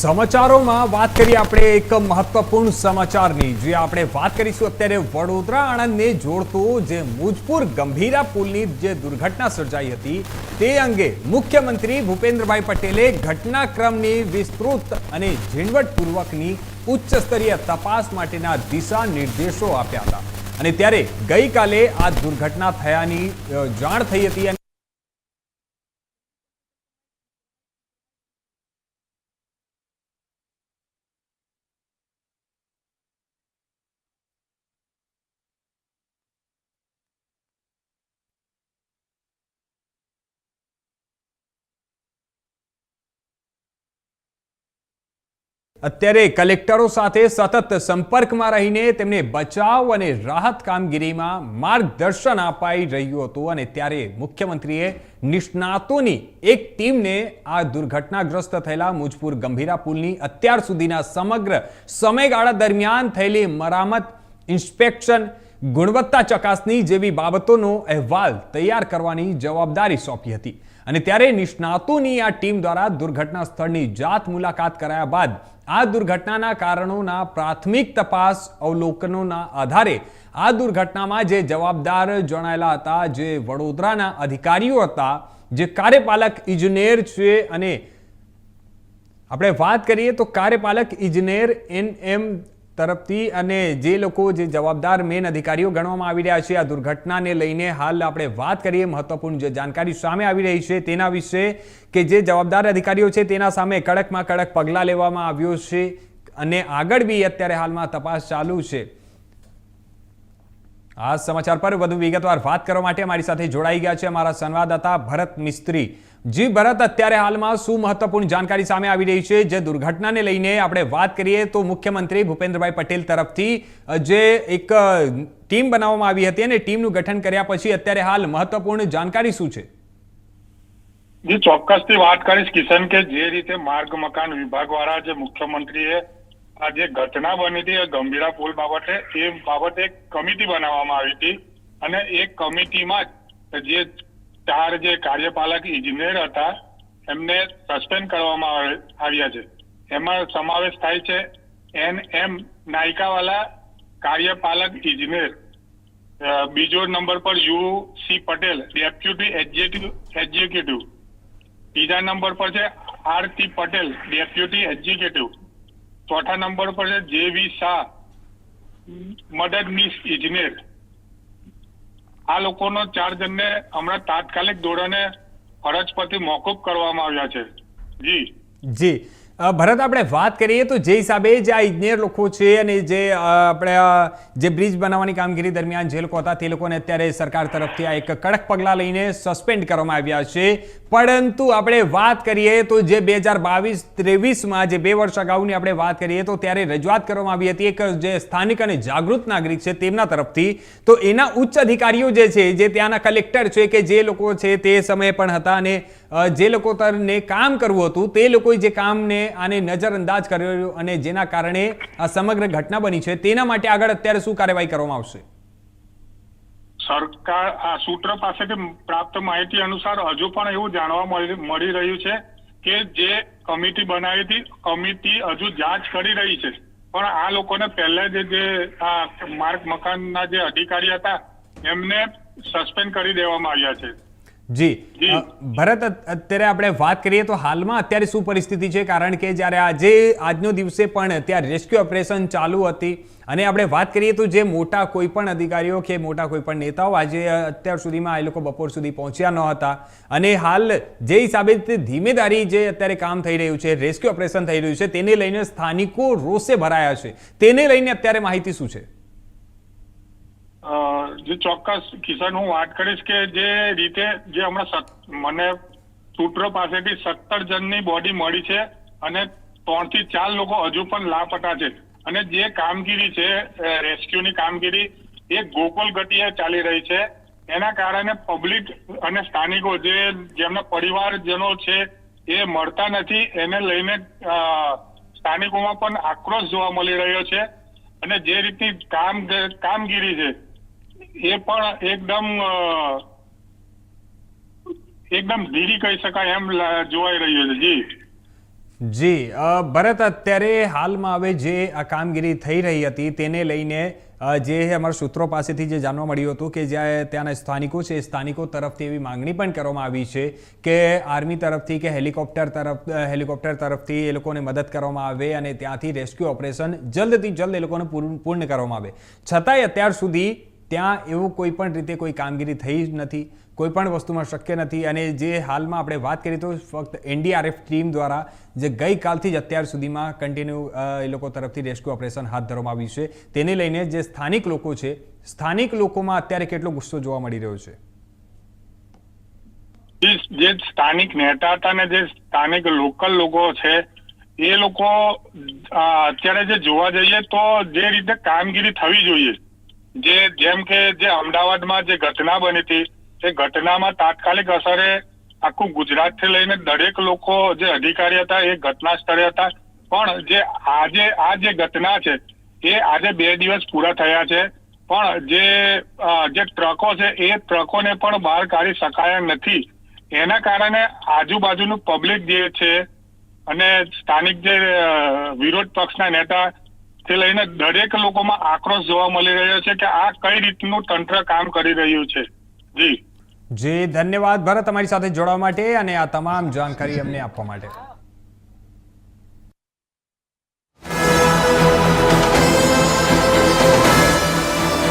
સમાચારોમાં વાત કરીએ આપણે એક મહત્વપૂર્ણ સમાચારની. જે આપણે વાત કરીશું અત્યારે વડોદરા આણંદને જોડતો જે મુજપુર ગંભીરા પુલની જે દુર્ઘટના સર્જાઈ હતી, તે અંગે મુખ્યમંત્રી ભૂપેન્દ્રભાઈ પટેલે ઘટનાક્રમની વિસ્તૃત અને ઝીણવટપૂર્વકની ઉચ્ચ સ્તરીય તપાસ માટેના દિશા નિર્દેશો આપ્યા હતા. અને ત્યારે ગઈકાલે આ દુર્ઘટના થયાની જાણ થઈ હતી અને અત્યારે કલેક્ટરો સાથે સતત સંપર્કમાં રહીને તેમને બચાવ અને રાહત કામગીરીમાં માર્ગદર્શન અપાઈ રહ્યું હતું અને ત્યારે મુખ્યમંત્રીએ નિષ્ણાતોની એક ટીમને આ દુર્ઘટનાગ્રસ્ત થયેલા મુજપુર ગંભીરા પુલની અત્યાર સુધીના સમગ્ર સમયગાળા દરમિયાન થયેલી મરામત, ઇન્સ્પેક્શન, ગુણવત્તા ચકાસણી જેવી બાબતોનો અહેવાલ તૈયાર કરવાની જવાબદારી સોંપી હતી. અને ત્યારે નિષ્ણાતોની આ ટીમ દ્વારા દુર્ઘટના સ્થળની જાત મુલાકાત કરાયા બાદ આ દુર્ઘટનાના કારણોના પ્રાથમિક તપાસ અવલોકનોના આધારે આ દુર્ઘટનામાં જે જવાબદાર જણાયેલા હતા, જે વડોદરાના અધિકારીઓ હતા, જે કાર્યપાલક ઇજનેર છે અને આપણે વાત કરીએ તો કાર્યપાલક ઇજનેર એન એમ તરફથી અને જે લોકો, જે જવાબદાર મેન અધિકારીઓ ગણવામાં આવી રહ્યા છે, આ દુર્ઘટનાને લઈને હાલ આપણે વાત કરીએ મહત્વપૂર્ણ જે જાણકારી સામે આવી રહી છે તેના વિશે કે જે જવાબદાર અધિકારીઓ છે તેના સામે કડકમાં કડક પગલાં લેવામાં આવ્યો છે અને આગળ બી અત્યારે હાલમાં તપાસ ચાલુ છે. આ સમાચાર પર વધુ વિગતવાર વાત કરવા માટે અમારી સાથે જોડાઈ ગયા છે અમારા સંવાદદાતા ભરત મિસ્ત્રી. જી ભરત, અત્યારે હાલમાં શું મહત્વપૂર્ણ જાણકારી સામે આવી રહી છે? જે દુર્ઘટનાને લઈને આપણે વાત કરીએ તો મુખ્યમંત્રી ભૂપેન્દ્રભાઈ પટેલ તરફથી જે એક ટીમ બનાવવામાં આવી હતી અને ટીમનું ગઠન કર્યા પછી અત્યારે હાલ મહત્વપૂર્ણ જાણકારી શું છે? જે, ચોક્કસથી વાત કરીશ કિશન કે જે રીતે માર્ગ, મકાન વિભાગ વાળા જે મુખ્યમંત્રીએ આ જે ઘટના બની હતી ગંભીરા પુલ બાબતે, એ બાબતે એક કમિટી બનાવવામાં આવી હતી. અને એ કમિટીમાં જ ચાર જે કાર્યપાલક ઇજનેર હતા, એમને સસ્પેન્ડ કરવામાં આવે- આવ્યા છે. એમાં સમાવેશ થાય છે એન એમ નાયકાવાલા કાર્યપાલક ઇજનેર. બીજો નંબર પર U C Patel, deputy executive. ત્રીજા નંબર પર છે R T Patel, deputy executive. ચોથા નંબર પર છે જે વી શાહ મદદનીશ ઇજનેર. આ લોકોનો ચાર જણને હમણાં તાત્કાલિક ધોરણે ફરજ પરથી મોકૂફ કરવામાં આવ્યા છે. જી. જી. ભરત, આપણે વાત કરીએ તો જે હિસાબે જે આ ઇજનેર લોકો છે અને જે આપણે જે બ્રિજ બનાવવાની કામગીરી દરમિયાન જે લોકો હતા તે લોકોને અત્યારે સરકાર તરફથી આ એક કડક પગલાં લઈને સસ્પેન્ડ કરવામાં આવ્યા છે. પરંતુ આપણે વાત કરીએ તો જે બે હજાર બાવીસ ત્રેવીસમાં જે બે વર્ષ અગાઉની આપણે વાત કરીએ તો ત્યારે રજૂઆત કરવામાં આવી હતી એક જે સ્થાનિક અને જાગૃત નાગરિક છે તેમના તરફથી. તો એના ઉચ્ચ અધિકારીઓ જે છે, જે ત્યાંના કલેક્ટર છે કે જે લોકો છે તે સમયે પણ હતા અને જે લોકો તરને કામ કરવું હતું, તે લોકોએ જે કામને આને નજરઅંદાજ કર્યો અને જેના કારણે આ સમગ્ર ઘટના બની છે, તેના માટે આગળ અત્યારે શું કાર્યવાહી કરવામાં આવશે? સરકાર આ સૂત્ર પાસેથી પ્રાપ્ત માહિતી અનુસાર હજુ પણ એવું જાણવા મળી રહ્યું છે કે જે કમિટી બનાવી હતી, કમિટી હજુ જાંચ કરી રહી છે. પણ આ લોકોને પહેલા જે જે આ માર્ગ મકાનના જે અધિકારી હતા, એમને સસ્પેન્ડ કરી દેવામાં આવ્યા છે. જી. ભરત અત્યારે આપણે વાત કરીએ તો હાલમાં અત્યારે શું પરિસ્થિતિ છે? કારણ કે જ્યારે આજે આજનો દિવસે પણ ત્યાં રેસ્ક્યુ ઓપરેશન ચાલુ હતી. અને આપણે વાત કરીએ તો જે મોટા કોઈ પણ અધિકારીઓ કે મોટા કોઈ પણ નેતાઓ આજે અત્યાર સુધીમાં એ લોકો બપોર સુધી પહોંચ્યા ન હતા અને હાલ જે હિસાબે ધીમેદારી ધીમેધારી જે અત્યારે કામ થઈ રહ્યું છે રેસ્ક્યુ ઓપરેશન થઈ રહ્યું છે તેને લઈને સ્થાનિકો રોષે ભરાયા છે. તેને લઈને અત્યારે માહિતી શું છે? જે ચોક્કસ કિશન હું વાત કરીશ કે જે રીતે જે હમણાં મને સૂત્રો પાસેથી સત્તર જણની બોડી મળી છે અને ત્રણથી ચાર લોકો હજુ પણ લાપતા છે. અને જે કામગીરી છે રેસ્ક્યુની કામગીરી, એ ગોકુલ ગતિએ ચાલી રહી છે. એના કારણે પબ્લિક અને સ્થાનિકો જે, જેમના પરિવારજનો છે, એ મળતા નથી. એને લઈને સ્થાનિકોમાં પણ આક્રોશ જોવા મળી રહ્યો છે. અને જે રીતની કામ, કામગીરી છે એ પણ એકદમ એકદમ ધીરી કહી શકાય એમ જોવાઈ રહ્યું છે, જી. જી ભરત અત્યારે હાલમાં હવે જે આ કામગીરી થઈ રહી હતી તેને લઈને જે અમારા સૂત્રો પાસેથી જે જાણવા મળ્યું હતું કે જ્યાં ત્યાંના સ્થાનિકો છે સ્થાનિકો તરફથી એવી માંગણી પણ કરવામાં આવી છે કે આર્મી તરફથી કે હેલિકોપ્ટર તરફ હેલિકોપ્ટર તરફથી એ લોકોને મદદ કરવામાં આવે અને ત્યાંથી રેસ્ક્યુ ઓપરેશન જલ્દથી જલ્દ એ લોકોને પૂર્ણ કરવામાં આવે. છતાંય અત્યાર સુધી ત્યાં એવું કોઈ પણ રીતે કોઈ કામગીરી થઈ જ નથી, કોઈ પણ વસ્તુમાં શક્ય નથી. અને જે હાલમાં આપણે વાત કરીએ તો ફક્ત એનડીઆરએફ ટીમ દ્વારા જે ગઈકાલથી જ અત્યાર સુધીમાં કન્ટિન્યુ એ લોકો તરફથી રેસ્ક્યુ ઓપરેશન હાથ ધરવામાં આવ્યું છે. તેને લઈને જે સ્થાનિક લોકો છે, સ્થાનિક લોકોમાં અત્યારે કેટલો ગુસ્સો જોવા મળી રહ્યો છે? જે સ્થાનિક નેતા હતા ને જે સ્થાનિક લોકલ લોકો છે, એ લોકો અત્યારે જે જોવા જઈએ તો જે રીતે કામગીરી થવી જોઈએ જે, જેમ કે જે અમદાવાદમાં જે ઘટના બની હતી એ ઘટનામાં તાત્કાલિક અસરે આખું ગુજરાતથી લઈને દરેક લોકો જે અધિકારી હતા, એ ઘટના સ્થળે હતા. પણ જે આજે, આ જે ઘટના છે, એ આજે બે દિવસ પૂરા થયા છે. પણ જે જે ટ્રકો છે, એ ટ્રકોને પણ બહાર કાઢી શકાયા નથી. એના કારણે આજુબાજુનું પબ્લિક જે છે, અને સ્થાનિક જે વિરોધ પક્ષના નેતા થી લઈને દરેક લોકોમાં આક્રોશ જોવા મળી રહ્યો છે કે આ કઈ રીતનું તંત્ર કામ કરી રહ્યું છે. જી. જે, ધન્યવાદ. ભરત, તમારી સાથે જોડવા માટે અને આ તમામ જાણકારી અમને આપવા માટે.